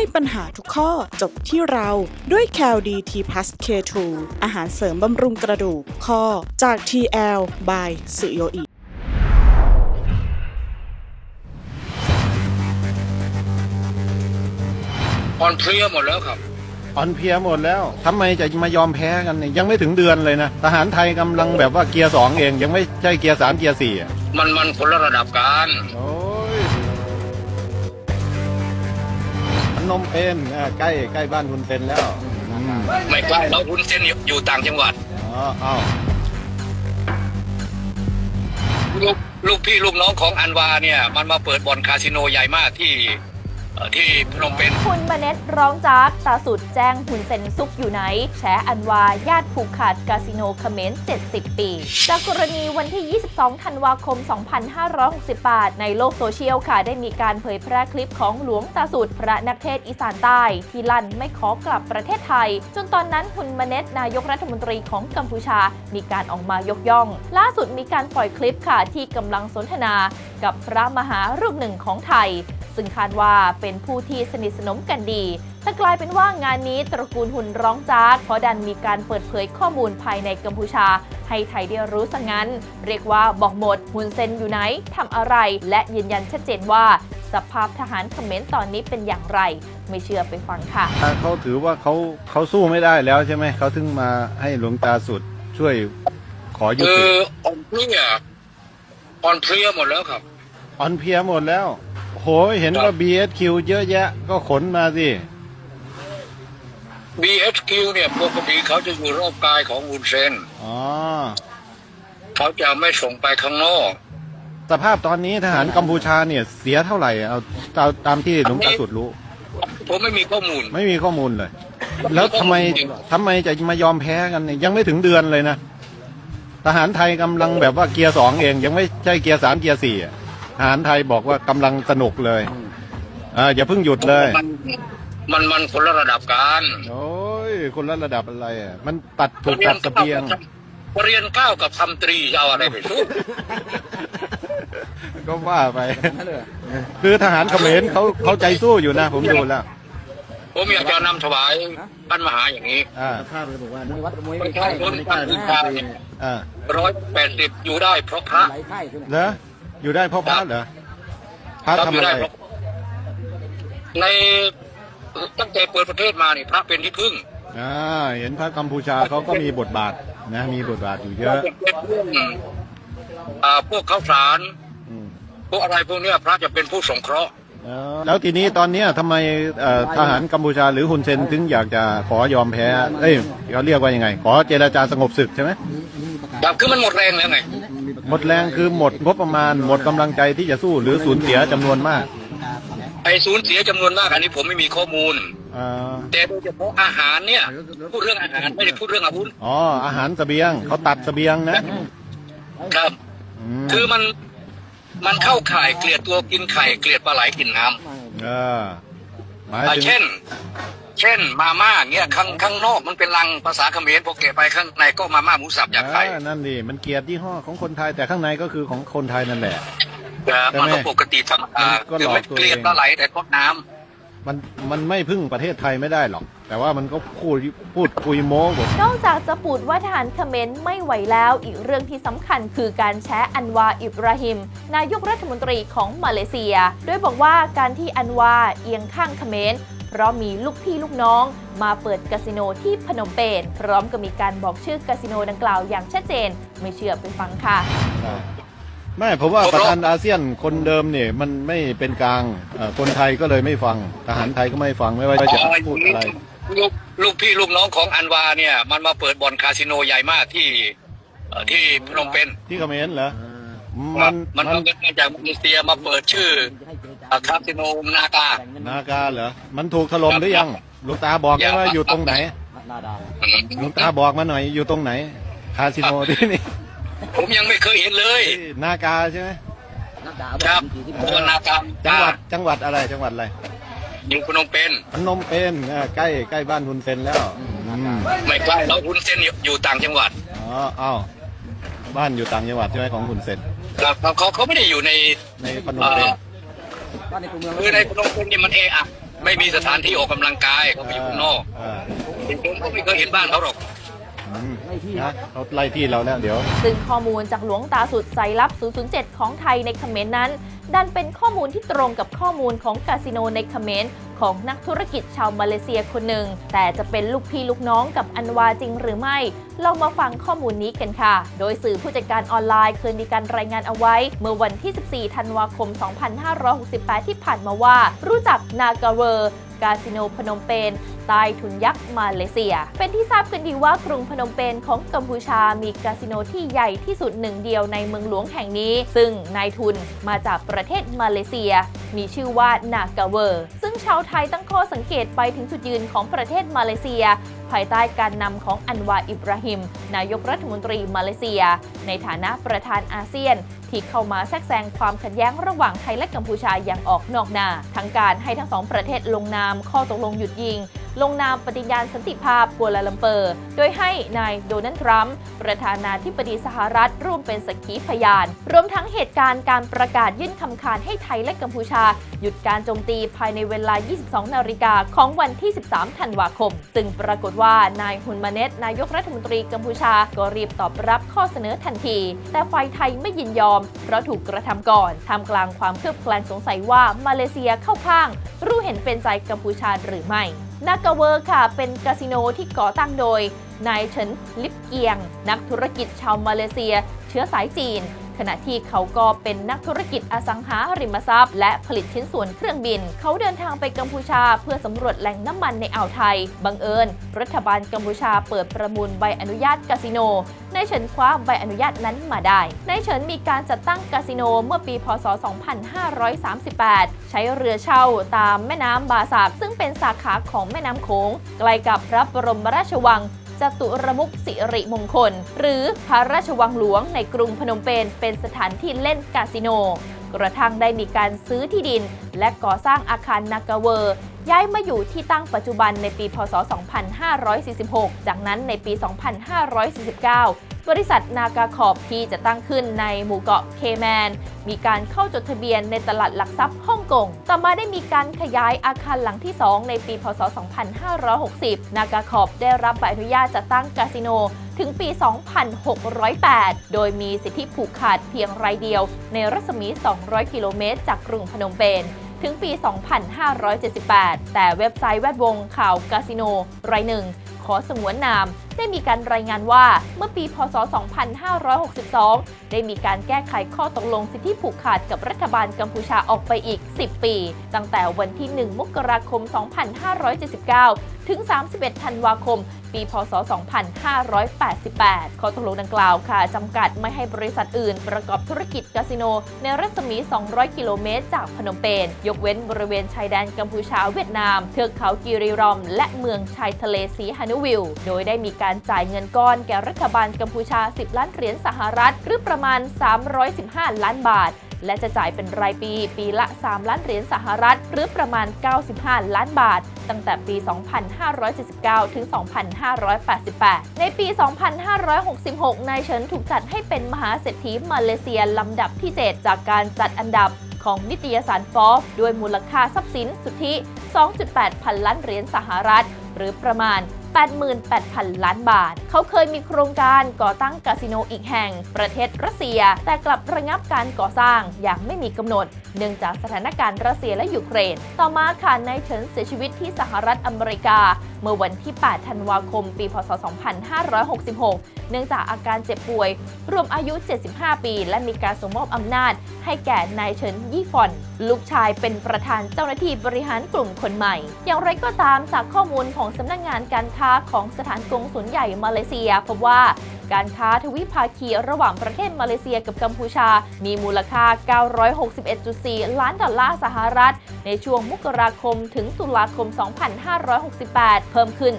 ให้ปัญหาทุกข้อจบที่เราด้วย c a l d t plus K2 อาหารเสริมบำรุงกระดูกข้อจาก TL by สุโยอิอ่อนเพลียหมดแล้วครับ อ่อนเพลียหมดแล้วทำไมจะมายอมแพ้กันเนี่ยยังไม่ถึงเดือนเลยนะ ทหารไทยกำลังแบบว่าเกียร์สองเอง ยังไม่ใช่เกียร์สามเกียร์สี่อะมันมันคนละระดับกัน โอ้ นมเปญอ่าใกล้ใกล้บ้านคุณเซนแล้วอืมไม่ใกล้แล้วคุณเส้นอยู่อยู่ต่างจังหวัด อ๋อเอ้าลูกลูกพี่ลูกน้องของอันวาเนี่ย มันมาเปิดบ่อนคาสิโนใหญ่มากที่เอ่อ ที่พนมเปญคุณมาเน็ตร้องจากตาสุดแจ้งหุ่นเซนซุกอยู่ไหน แฉอันวา ญาติผูกขาดคาสิโนเขมร70 ปี จากกรณีวันที่ 22 ธันวาคม 2568 ในโลกโซเชียลค่ะ ได้มีการเผยแพร่คลิปของหลวงตาสุดพระนักเทศอีสานใต้ ที่ลั่นไม่ขอกลับประเทศไทย จนตอนนั้นคุณมาเน็ตนายกรัฐมนตรีของกัมพูชา มีการออกมายกย่อง ล่าสุดมีการปล่อยคลิปค่ะที่กำลังสนทนา กับพระมหารูปหนึ่งของไทย ซึ่งคาดว่าเป็นผู้ที่สนิทสนมกันดีแต่กลายเป็นว่างานนี้ตระกูลหุ่นร้องจากเพราะดันมีการเปิดเผยข้อมูลภายในกัมพูชา ให้ไทยได้รู้ซะงั้น เรียกว่าบอกหมดหุ่นเซนอยู่ไหนทำอะไร และยืนยันชัดเจนว่าสภาพทหารเขมรตอนนี้เป็นอย่างไร ไม่เชื่อไปฟังค่ะ เขาถือว่าเขาเขาสู้ไม่ได้แล้วใช่ไหมเขาถึงมาให้หลวงตาสุดช่วยขอยุคืติออ่อนเพลียอ่อนเพลียหมดแล้วครับอ่อนเพลียหมดแล้วโหยเห็นว่า BSQ เยอะแยะ ก็ขนมาสิ BHQ เนี่ยปกติเขาจะอยู่รอบกายของอุนเซนอ๋อเขาจะไม่ส่งไปข้างนอก สภาพตอนนี้ทหารกัมพูชาเนี่ย เสียเท่าไหร่เอาตามตามที่หลวงตาสุดรู้ ผมไม่มีข้อมูล ไม่มีข้อมูลเลย แล้วทำไมทำไมจะมายอมแพ้กันเนี่ยยังไม่ถึงเดือนเลยนะ ทหารไทยกำลังแบบว่าเกียร์สองเอง ยังไม่ใช่เกียร์สามเกียร์สี่อะ ทหารไทยบอกว่ากำลังสนุกเลยอ่าอย่าเพิ่งหยุดเลย มันมันมันคนละระดับกันโอ้ยคนละระดับอะไรอะมันตัดถูกตัดเสเบียง เรียนเก้ากับทำตรีจะเอาอะไรไปสู้ก็ว่าไป คือทหารเขมรเขาเขาใจสู้อยู่นะ ผมดูแล้ว ผมอยากจะนำถวายท่านมหาอย่างนี้อ่าภาพเลยบอกว่าวัดมวยประไม่ชาใช่ชนไม่กัใช่มพูนะชาห้าปีเนี่ยอ่าร้อยแปดสิบอยู่ได้เพราะพระไหลไข้ขึ้นเหรอ อยู่ได้เพราะพระเหรอพระครับทำอยู่อะไรได้เพราะในตั้งแต่เปิดประเทศมานี่พระเป็นที่พึ่งอ่าเห็นพระกัมพูชาเขาก็มีบทบาทนะมีบทบาทอยู่เยเราอะจะเป็นเรื่องอ่าพวกข้าวสารอืมพวกอะไรพวกเนี้ยพระจะเป็นผู้สงเคราะห์เออแล้วทีนี้ตอนเนี้ยทำไมเอ่อทหารกัมพูชาหรือฮุนเซนถึงอยากจะขอยอมแพ้ เอ้ยเขาเรียกว่ายังไง ขอเจรจาสงบศึกใช่ไหมมีประกาศแบบคือมันหมดแรงแล้วไงมีประกาศ หมดแรงคือหมดงบประมาณ หมดกำลังใจที่จะสู้หรือสูญเสียจำนวนมากไอ้สูญเสียจำนวนมากอันนี้ผมไม่มีข้อมูล อ่าแต่โดยเฉพาะอาหารเนี่ย พูดเรื่องอาหารไม่ได้พูดเรื่องอาวุธอ๋ออาหารเสบียงเขาตัดเสบียงนะครับ อืมคือมันมันเข้าข่ายเกลียดตัวกินไข่เกลียดปลาไหลกินน้ำเออหมายอ่าถึงเช่น เช่นมาม่าเงี้ยข้างข้างนอกมันเป็นลังภาษาเขมรพอเกะไปข้างในก็มาม่าหมูสับอยากไข่เออนั่นดิมันเกียรติยี่ห้อของคนไทยแต่ข้างในก็คือของคนไทยนั่นแหละแต่มันก็ปกติธรรมดาก็หลอกตัวเองเกลียดปลาไหลแต่ก็น้ำมันมันไม่พึ่งประเทศไทยไม่ได้หรอก แต่ว่ามันก็พูดพูดคุยโม้หมดนอกจากจะปูดว่าทหารเขมรไม่ไหวแล้ว อีกเรื่องที่สำคัญคือการแชอันวาอิบราฮิม นายกรัฐมนตรีของมาเลเซีย โดยบอกว่าการที่อันวาเอียงข้างเขมร เพราะมีลูกพี่ลูกน้องมาเปิดคาสิโนที่พนมเปญพร้อมกับมีการบอกชื่อคาสิโนดังกล่าวอย่างชัดเจน ไม่เชื่อไปฟังค่ะ ไม่ผมว่าประธานอาเซียนคนเดิมเนี่ยมันไม่เป็นกลางเอ่อคนไทยก็เลยไม่ฟังทหารไทยก็ไม่ฟังไม่ว่าจะพูดอะไร ลูกลูกพี่ลูกน้องของอันวาเนี่ย มันมาเปิดบ่อนคาสิโนใหญ่มากที่เอ่อที่พนมเปญที่เขมรเหรอมัมันมันมันเอาเงินมาจากมาเลเซียมาเปิดชื่อ อ่าคาสิโนนากา นากาเหรอ มันถูกถล่มหรือยัง หลวงตาบอกได้ว่าอยู่ตรงไหน หน้าดาวหลวงตาบอกมาหน่อยอยู่ตรงไหน คาสิโนที่นี่ผมยังไม่เคยเห็นเลยที่นากาใช่ไหมหน้าดาวครับที่ที่ตัวนากาจังหวัดจังหวัดอะไร จังหวัดอะไรอยู่พนมเปญพนมเปญเออใกล้ใกล้บ้านคุณเซนแล้วอืมไม่ใกล้แล้วคุณเส้นอยู่ต่างจังหวัดอ๋อเอ้าบ้านอยู่ต่างจังหวัดใช่ไหมของคุณเซนครับเขาเขาเขาไม่ได้อยู่ในในพนมเอ่เปญอ บ้านในตัวเมืองคือในพนมเปญเนี่ยมันเอะอะไม่มีสถานที่ออกกำลังกายเขาไปอยู่ข้างนอกเออผมก็ไม่เคยเห็นบ้านเขาหรอกอืมนะเขาไล่ที่เราแล้วเดี๋ยว ซึ่งข้อมูลจากหลวงตาสุดสายลับ 007 ของไทยในเขมรนั้น ดันเป็นข้อมูลที่ตรงกับข้อมูลของคาสิโนในเขมร ของนักธุรกิจชาวมาเลเซียคนหนึ่ง แต่จะเป็นลูกพี่ลูกน้องกับอันวาจริงหรือไม่ เรามาฟังข้อมูลนี้กันค่ะ โดยสื่อผู้จัดการออนไลน์เคยมีการรายงานเอาไว้ เมื่อวันที่ 14 ธันวาคม 2568 ที่ผ่านมาว่า รู้จักนากาเวอร์กาสิโนพนมเปญใต้ทุนยักษ์มาเลเซีย เป็นที่ทราบกันดีว่ากรุงพนมเปญของกัมพูชามีคาสิโนที่ใหญ่ที่สุดหนึ่งเดียวในเมืองหลวงแห่งนี้ ซึ่งนายทุนมาจากประเทศมาเลเซีย มีชื่อว่านากาเวอร์ ซึ่งชาวไทยตั้งข้อสังเกตไปถึงจุดยืนของประเทศมาเลเซีย ภายใต้การนำของอันวาอิบราฮิม นายกรัฐมนตรีมาเลเซีย ในฐานะประธานอาเซียน ที่เข้ามาแทรกแซงความขัดแย้งระหว่างไทยและกัมพูชาอย่างออกนอกหน้า ทั้งการให้ทั้งสองประเทศลงนามข้อตกลงหยุดยิงลงนามปฏิญาณสันติภาพกัวลาลัมเปอร์ โดยให้นายโดนัลด์ทรัมป์ประธานาธิบดีสหรัฐร่วมเป็นสักขีพยาน รวมทั้งเหตุการณ์การประกาศยื่นคำขาดให้ไทยและกัมพูชา หยุดการโจมตีภายในเวลา 22 นาฬิกาของวันที่ 13 ธันวาคม ซึ่งปรากฏว่านายฮุนมาเนตนายกรัฐมนตรีกัมพูชาก็รีบตอบรับข้อเสนอทันที แต่ฝ่ายไทยไม่ยินยอม เพราะถูกกระทำก่อนท่ากลางความเคลือบแคลงสงสัยว่ามาเลเซียเข้าข้าง รู้เห็นเป็นใจกัมพูชาหรือไม่นากาเวอร์ค่ะ เป็นคาสิโนที่ก่อตั้งโดยนายเฉินลิปเกียง นักธุรกิจชาวมาเลเซีย เชื้อสายจีน ขณะที่เขาก็เป็นนักธุรกิจอสังหาริมทรัพย์ และผลิตชิ้นส่วนเครื่องบิน เขาเดินทางไปกัมพูชา เพื่อสำรวจแหล่งน้ำมันในอ่าวไทย บังเอิญ รัฐบาลกัมพูชาเปิดประมูลใบอนุญาตคาสิโนนายเฉินคว้าใบอนุญาตนั้นมาได้นายเฉินมีการจัดตั้งคาสิโนเมื่อปี พศ 2538 ใช้เรือเช่าตามแม่น้ำบาสากซึ่งเป็นสาขาของแม่น้ำโขงใกล้กับพระบรมราชวัง จตุรมุกสิริมงคล หรือพระราชวังหลวงในกรุงพนมเปญเป็นสถานที่เล่นคาสิโน กระทั่งได้มีการซื้อที่ดิน และก่อสร้างอาคารนากาเวอร์ย้ายมาอยู่ที่ตั้งปัจจุบันในปี พศ 2546 จากนั้นในปี 2549 บริษัทนากาคอบที่จะตั้งขึ้นในหมู่เกาะเคแมน มีการเข้าจดทะเบียนในตลาดหลักทรัพย์ฮ่องกง ต่อมาได้มีการขยายอาคารหลังที่ 2 ในปี พศ 2560 นากาคอบได้รับใบอนุญาตจัดตั้งคาสิโนถึงปี 2608 โดยมีสิทธิผูกขาดเพียงรายเดียว ในรัศมี 200 กิโลเมตร จากกรุงพนมเปญถึงปี 2578 แต่เว็บไซต์แวดวงข่าวคาสิโน รายหนึ่ง ขอสงวนนาม ได้มีการรายงานว่าเมื่อปี พศ 2562 ได้มีการแก้ไขข้อตกลงสิทธิผูกขาดกับรัฐบาลกัมพูชาออกไปอีก 10 ปี ตั้งแต่วันที่ 1 มกราคม 2579 ถึง 31 ธันวาคม ปี พศ 2588 ข้อตกลงดังกล่าวค่ะจำกัดไม่ให้บริษัทอื่นประกอบธุรกิจคาสิโน ในรัศมี 200 กิโลเมตร จากพนมเปญ ยกเว้นบริเวณชายแดนกัมพูชาเวียดนาม เทือกเขากิริรอม และเมืองชายทะเลสีฮานุวิล โดยได้มีการจ่ายเงินก้อนแก่รัฐบาลกัมพูชา 10 ล้านเหรียญสหรัฐ หรือประมาณ 315 ล้านบาท และจะจ่ายเป็นรายปี ปีละ 3 ล้านเหรียญสหรัฐ หรือประมาณ 95 ล้านบาท ตั้งแต่ปี 2579 ถึง 2588 ในปี 2566 นายเฉินถูกจัดให้เป็นมหาเศรษฐีมาเลเซียลำดับที่ 7 จากการจัดอันดับของนิตยสารฟอร์ด้วยมูลค่าทรัพย์สินสุทธิ 2.8 พันล้านเหรียญสหรัฐ หรือประมาณ 88,000 ล้านบาท เขาเคยมีโครงการก่อตั้งคาสิโนอีกแห่ง ประเทศรัสเซีย แต่กลับระงับการก่อสร้างอย่างไม่มีกำหนดเนื่องจากสถานการณ์รัสเซียและยูเครน ต่อมาค่ะนายเฉินเสียชีวิตที่สหรัฐอเมริกา เมื่อวันที่ 8 ธันวาคม ปี พศ 2566 เนื่องจากอาการเจ็บป่วย รวมอายุ 75 ปี และมีการส่งมอบอำนาจ ให้แก่นายเฉินยี่ฟอน ลูกชายเป็นประธานเจ้าหน้าที่บริหารกลุ่มคนใหม่ อย่างไรก็ตามจากข้อมูลของสำนักงานการค้าของสถานกงสุลใหญ่มาเลเซียพบว่า การค้าทวิภาคีระหว่างประเทศมาเลเซียกับกัมพูชา มีมูลค่า 961.4 ล้านดอลลาร์สหรัฐ ในช่วงมกราคมถึงตุลาคม 2568 เพิ่มขึ้น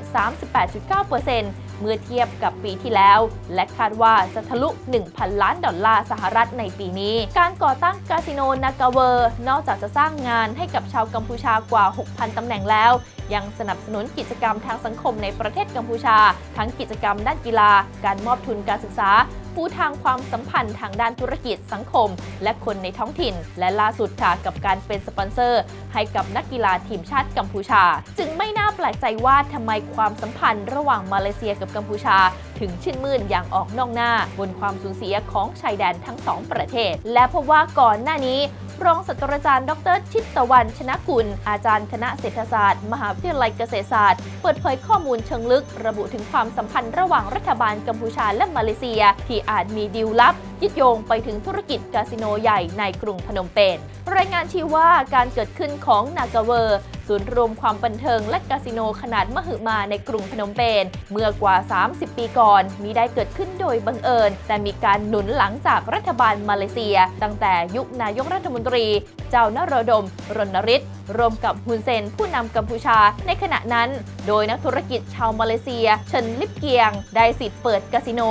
38.9%เมื่อเทียบกับปีที่แล้ว และคาดว่าจะทะลุ 1,000 ล้านดอลลาร์สหรัฐในปีนี้ การก่อตั้งคาสิโนนากาเวอร์ นอกจากจะสร้างงานให้กับชาวกัมพูชากว่า 6,000 ตำแหน่งแล้ว ยังสนับสนุนกิจกรรมทางสังคมในประเทศกัมพูชา ทั้งกิจกรรมด้านกีฬา การมอบทุนการศึกษาปูทางความสัมพันธ์ทางด้านธุรกิจสังคม และคนในท้องถิ่น และล่าสุดค่ะกับการเป็นสปอนเซอร์ ให้กับนักกีฬาทีมชาติกัมพูชา จึงไม่น่าแปลกใจว่าทำไมความสัมพันธ์ระหว่างมาเลเซียกับกัมพูชา ถึงชื่นมื่นอย่างออกนอกหน้า บนความสูญเสียของชายแดนทั้งสองประเทศ และพบว่าก่อนหน้านี้รองศาสตราจารย์ ดร ชิตตะวัน ชนะกุล อาจารย์คณะเศรษฐศาสตร์ มหาวิทยาลัยเกษตรศาสตร์ เปิดเผยข้อมูลเชิงลึก ระบุถึงความสัมพันธ์ระหว่างรัฐบาลกัมพูชาและมาเลเซีย ที่อาจมีดีลลับ ยึดโยงไปถึงธุรกิจคาสิโนใหญ่ในกรุงพนมเปญรายงานชี้ว่าการเกิดขึ้นของนากาเวอร์ศูนย์รวมความบันเทิงและคาสิโนขนาดมหึมาในกรุงพนมเปญเมื่อกว่า 30 ปีก่อนมีได้เกิดขึ้นโดยบังเอิญ แต่มีการหนุนหลังจากรัฐบาลมาเลเซีย ตั้งแต่ยุคนายกรัฐมนตรี เจ้านรดมรณฤทธิ์ รวมกับฮุนเซนผู้นำกัมพูชาในขณะนั้น โดยนักธุรกิจชาวมาเลเซีย เฉินลิปเกียง ได้สิทธิ์เปิดคาสิโน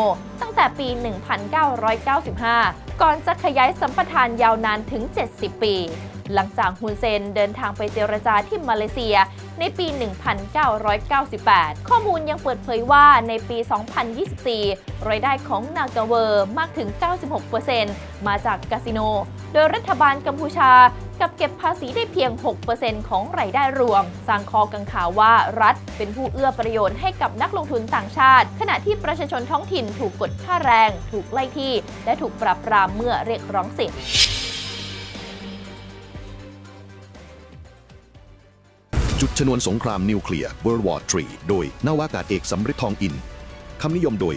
ตั้งแต่ปี 1995 ก่อนจะขยายสัมปทานยาวนานถึง 70 ปี หลังจากฮุนเซนเดินทางไปเจรจาที่มาเลเซียในปี 1998 ข้อมูลยังเปิดเผยว่าในปี 2024 รายได้ของนากาเวอร์มากถึง 96%มาจากคาสิโน โดยรัฐบาลกัมพูชา กับเก็บภาษีได้เพียง 6%ของรายได้รวม สร้างคอกังขาว่ารัฐ เป็นผู้เอื้อประโยชน์ให้กับนักลงทุนต่างชาติ ขณะที่ประชาชนท้องถิ่นถูกกดค่าแรง ถูกไล่ที่ และถูกปราบปรามเมื่อเรียกร้องสิทธิจุดชนวนสงครามนิวเคลียร์ World War III โดยนาวากาศเอกสำริดทองอิน คำนิยมโดย